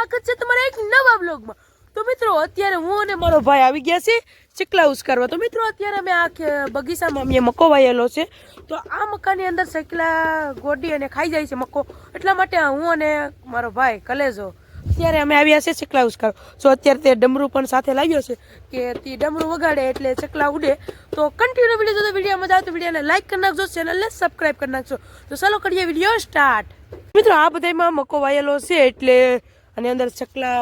સ્વાગત છે તમારા એક નવા બ્લોગમાં તો મિત્રો, અત્યારે હું અને મારો ભાઈ આવી ગયા છે ચીકલા કરવા. તો મિત્રો, અત્યારે અમે આ બગીચામાં અમે મકો વાયેલો છે. તો આ મકાની અંદર ચકલા ગોડી અને ખાઈ જાય છે મકો. એટલા માટે હું અને મારો ભાઈ કલેજો અત્યારે અમે આવ્યા છે ચકલા કરવા. તો અત્યારે તે ડમરું પણ સાથે લાવ્યો છે કે તે ડમરું વગાડે એટલે ચકલા ઉડે. તો કન્ટિન્યુ વીડિયો જોતો વીડિયો મજા આવે તો વિડીયોને લાઇક કરી નાખજો ચેનલને સબસ્ક્રાઈબ કરી નાખજો. તો ચાલો કરીએ વીડિયો સ્ટાર્ટ મિત્રો, આ બધામાં મકો વાયેલો છે એટલે અને અંદર ચકલા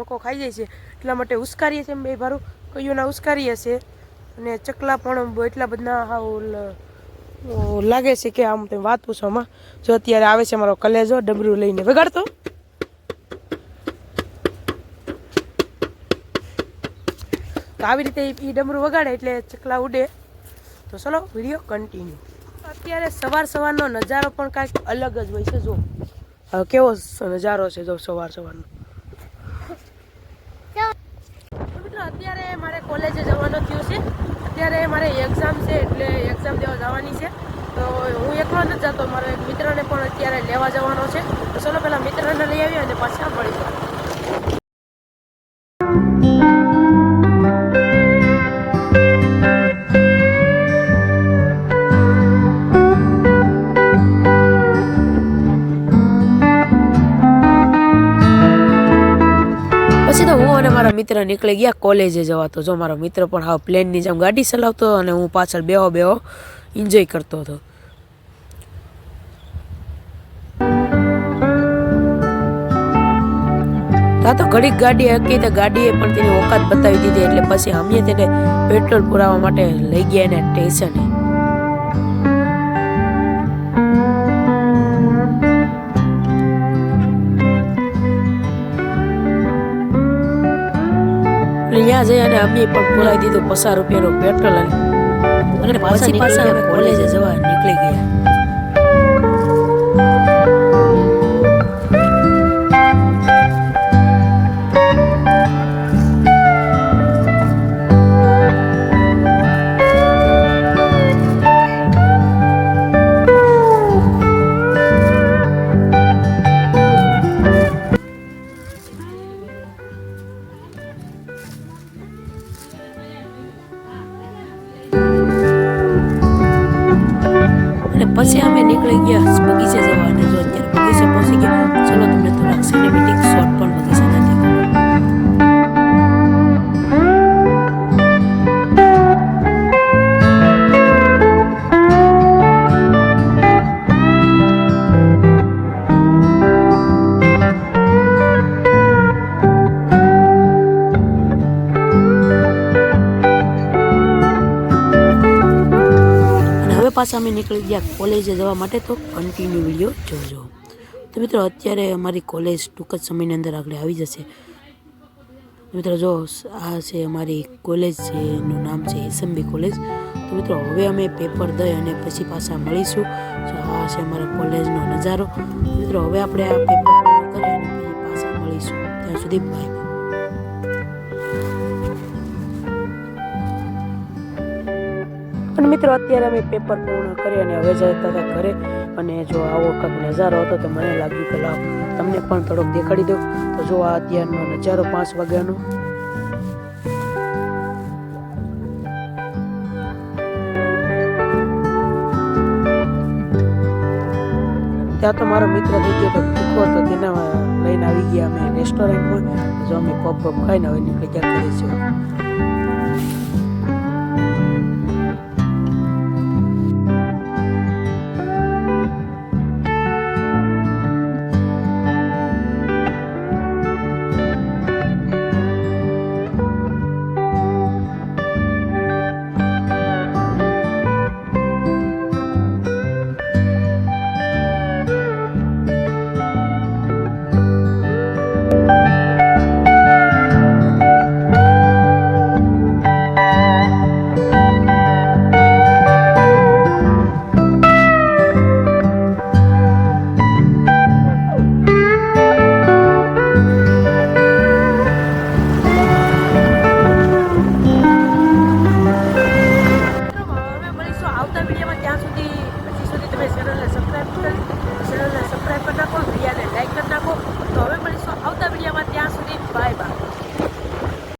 મકો ખાઈ જાય છે. એટલા માટે ઉશ્કારીએ છીએ બે ભારું. કયુંના ઉશ્કારીએ છીએ. અને ચકલા પણ એટલા બધા લાગે છે કે આમ તેમ વાત પૂછવામાં. જો અત્યારે આવે છે મારો કલેજો, ડમરું લઈને. વગાડતો? તો આવી રીતે એ ડમરું વગાડે એટલે ચકલા ઉડે. તો ચલો, વીડિયો કન્ટિન્યુ અત્યારે સવાર સવારનો નજારો પણ કાંઈક અલગ જ હોય છે જો કેવો નજારો છે જો સવાર સવારનો? મિત્રો, અત્યારે મારે કોલેજે જવાનું થયું છે. અત્યારે મારે એક્ઝામ છે એટલે એક્ઝામ દેવા જવાની છે. તો હું એકલો નથી જતો, મારો એક મિત્રને પણ અત્યારે લેવા જવાનો છે. તો ચલો પહેલાં મિત્રને લઈ આવીએ અને પાછા મળીશું. મારા મિત્ર નીકળી ગયા કોલેજે જવા. તો જો મારો મિત્ર પણ હા પ્લેનની જેમ ગાડી ચલાવતો અને હું પાછળ બેહો બેહો એન્જોય કરતો હતો. આ તો ઘડીક ગાડી હકી તો ગાડીએ પણ તેની ઓકાત બતાવી દીધી. એટલે પછી અમે તેને પેટ્રોલ પુરાવા માટે લઈ ગયા એને સ્ટેશને. એટલે ત્યાં જઈ અને અમે પણ પુરાવી દીધું પચાસ રૂપિયાનું પેટ્રોલ અને અને પછી પાછા અમે કોલેજે જવા નીકળી ગયા. પછી અમે નીકળી ગયા. બગીચે જવા અને જો અત્યારે બગીચે પહોંચી ગયા. ચલો તમને થોડાક સિનેમેટિક શોટ નીકળી ગયા કોલેજે જવા માટે, તો કન્ટિન્યુ વીડિયો જોજો. તો મિત્રો, અત્યારે અમારી કોલેજ ટૂંક જ સમયની અંદર આગળ આવી જશે. મિત્રો, જો આ છે અમારી કોલેજ છે, એનું નામ છે એસએમબી કોલેજ. તો મિત્રો, હવે અમે પેપર દઈ અને પછી પાછા મળીશું. તો આ છે અમારા કોલેજનો નજારો. મિત્રો, હવે આપણે આ પેપર કરી અને પછી પાછા મળીશું. ત્યાં સુધી બાય અને મિત્રો, અત્યારે અમે પેપર પૂર્ણ કરી અને હવે જતા હતા ઘરે. અને જો આવો કંઈક નજારો હતો તો મને લાગ્યું કે લાવ, તમને પણ થોડોક દેખાડી દઉં. તો જો આ અત્યારનો નજારો પાંચ વાગ્યાનો. ત્યાં તો મારો મિત્ર થઈ ગયો તો ભૂખો હતો, તેના લઈને આવી ગયા અમે રેસ્ટોરન્ટમાં જો અમે પપ પપ ખાઈને હવે નીકળી ગયા છીએ.